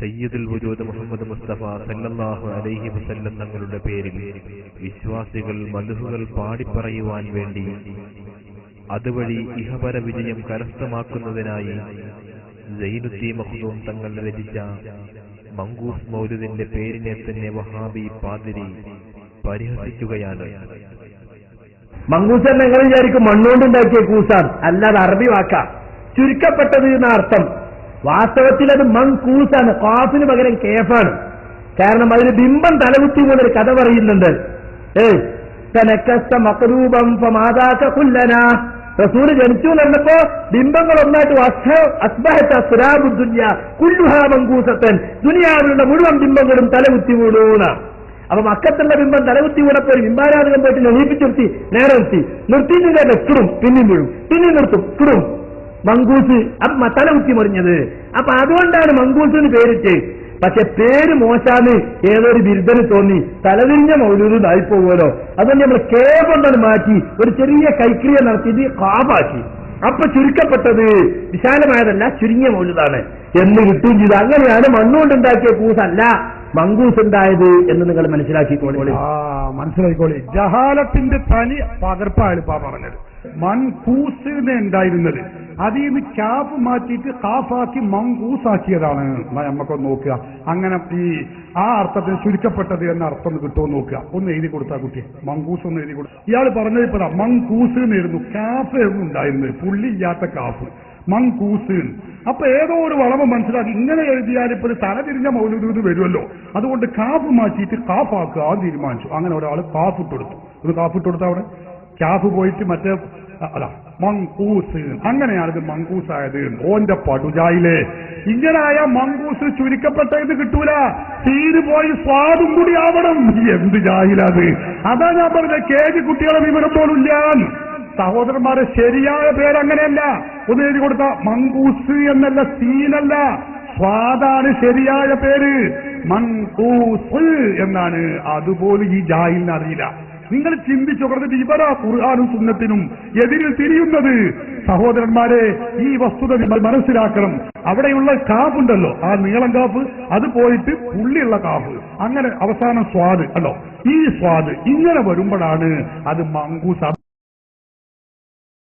സയ്യിദുൽ വുജൂദ് മുഹമ്മദ് മുസ്തഫ സല്ലല്ലാഹു അലൈഹി വസല്ലം തങ്ങളുടെ പേരിൽ വിശ്വാസികൾ മധുഹുകൾ പാടിപ്പറയുവാൻ വേണ്ടി അതുവഴി ഇഹപര വിജയം കരസ്ഥമാക്കുന്നതിനായി ജൈനുദ്ദീൻ മഖ്ദൂം തങ്ങൾ രചിച്ച മങ്കൂസ് മൗലുദിന്റെ പേരിനെ തന്നെ വഹാബി പാതിരി പരിഹസിക്കുകയാണ്. മങ്കൂസ് നിങ്ങൾ വിചാരിക്കും മണ്ണുകൊണ്ടുണ്ടാക്കിയ കൂസാണ്. അല്ലാതെ അറബി വാക്ക. ചുരുക്കപ്പെട്ടത് എന്ന അർത്ഥം. വാസ്തവത്തിൽ അത് മൺകൂസാണ്. കാഫിന് പകരം കേഫാണ്. കാരണം അതിന് ബിംബം തലകുത്തി പോകുന്നൊരു കഥ പറയുന്നുണ്ട്. ഏയ് തനക്കസ്ത മക്രൂപം മാതാക്ക കുല്ലന. റസൂൽ ജനിച്ചു പറഞ്ഞപ്പോ ബിംബങ്ങൾ ഒന്നായിട്ട് അസ്ബഹത്ത ദുനിയാവിലുള്ള മുഴുവൻ ബിംബങ്ങളും തലകുത്തി വീടൂന്ന അപ്പൊ മക്കത്തുള്ള ബിംബം തലകുത്തി വീണപ്പോ ഒരു ബിംബാരാധകം പോയിട്ട് നിർത്തി. നേരെ നിർത്തി. നിർത്തിയിട്ടുണ്ടെങ്കിൽ കിടും പിന്നെയും വീഴും പിന്നെയും നിർത്തും. കിടും മങ്കൂസ് തല കുത്തി മറിഞ്ഞത്. അപ്പൊ അതുകൊണ്ടാണ് മങ്കൂസിന് പേരിട്ട്. പക്ഷെ പേര് മോശാന്ന് ഏതൊരു ബിരുദന് തോന്നി തലതിരിഞ്ഞ മൗലൂദായി പോകുമല്ലോ. അതുകൊണ്ട് നമ്മൾ കേ കൊണ്ടാണ് മാറ്റി ഒരു ചെറിയ കൈക്രിയ നടത്തി ഇത് കാപാക്കി അപ്പൊ ചുരുക്കപ്പെട്ടത് വിശാലമായതല്ല ചുരുങ്ങിയ മൗലൂദാണ്. എന്ന് കിട്ടുകയും ചെയ്തു. അങ്ങനെയാണ് മണ്ണുകൊണ്ടുണ്ടാക്കിയ കൂസല്ല മങ്കൂസ് ഉണ്ടായത് എന്ന് നിങ്ങൾ മനസ്സിലാക്കിക്കോളി. മനസ്സിലാക്കിക്കോളി. ജഹാലത്തിന്റെ തനി പകർപ്പാണ് ഇപ്പൊ പറഞ്ഞത്. മൺകൂസ് ഉണ്ടായിരുന്നത്. അതിൽ നിന്ന് ക്യാഫ് മാറ്റിയിട്ട് കാഫാക്കി മങ്കൂസാക്കിയതാണ്. നമുക്കൊന്ന് നോക്കുക. അങ്ങനെ ഈ ആ അർത്ഥത്തിൽ ചുരുക്കപ്പെട്ടത് എന്ന അർത്ഥം കിട്ടുമോ നോക്കുക. ഒന്ന് എഴുതി കൊടുത്താ കുട്ടി മങ്കൂസ് ഒന്ന് എഴുതി കൊടുത്തു ഇയാൾ പറഞ്ഞത് ഇപ്പതാ മങ്കൂസ് എന്നായിരുന്നു. കാഫ് ഉണ്ടായിരുന്നത്. പുള്ളി ഇല്ലാത്ത കാഫ് മങ്കൂസ്. അപ്പൊ ഏതോ ഒരു വളവ് മനസ്സിലാക്കി ഇങ്ങനെ എഴുതിയാൽ ഇപ്പോൾ തലതിരിഞ്ഞ മൗലൂദ് വരുമല്ലോ. അതുകൊണ്ട് കാഫ് മാറ്റിയിട്ട് കാഫാക്കുക തീരുമാനിച്ചു. അങ്ങനെ ഒരാൾ കാഫ് ഇട്ടെടുത്തു ഒരു കാഫ് ഇട്ടെടുത്ത അവിടെ? ക്യാഫ് പോയിട്ട് മറ്റേ അല്ല മങ്കൂസ്. അങ്ങനെയാണ് ഇത് മങ്കൂസായത്. ഓന്റെ പടുജായിലെ ഇങ്ങനായ മങ്കൂസ് ചുരുക്കപ്പെട്ട ഇത് കിട്ടൂല. തീര് പോയി സ്വാദും കൂടി ആവണം. എന്ത് ജാഹിലത്. അതാ ഞാൻ പറഞ്ഞ കേജ് കുട്ടികളെ വിവരം പോലില്ല സഹോദരന്മാരെ ശരിയായ പേരങ്ങനെയല്ല. ഒന്ന് എഴുതി കൊടുത്ത മങ്കൂസ് എന്നല്ല സീനല്ല. സ്വാദാണ് ശരിയായ പേര്. മങ്കൂസ് എന്നാണ്. അതുപോലും ഈ ജാഹിലിന് അറിയില്ല. നിങ്ങൾ ചിന്തിച്ചു പറഞ്ഞിട്ട് ഇവരാ ഖുർആാനും സുന്നത്തിനും എതിരിൽ തിരിയുന്നത് സഹോദരന്മാരെ ഈ വസ്തുത നിങ്ങൾ മനസ്സിലാക്കണം. അവിടെയുള്ള കാപ്പുണ്ടല്ലോ ആ നീളം കാപ്പ് അത് പോയിട്ട് പുള്ളിയുള്ള കാപ്പ് അങ്ങനെ അവസാനം സ്വാദ് അല്ലോ? ഈ സ്വാദ് ഇങ്ങനെ വരുമ്പോഴാണ് അത് മങ്കൂസ്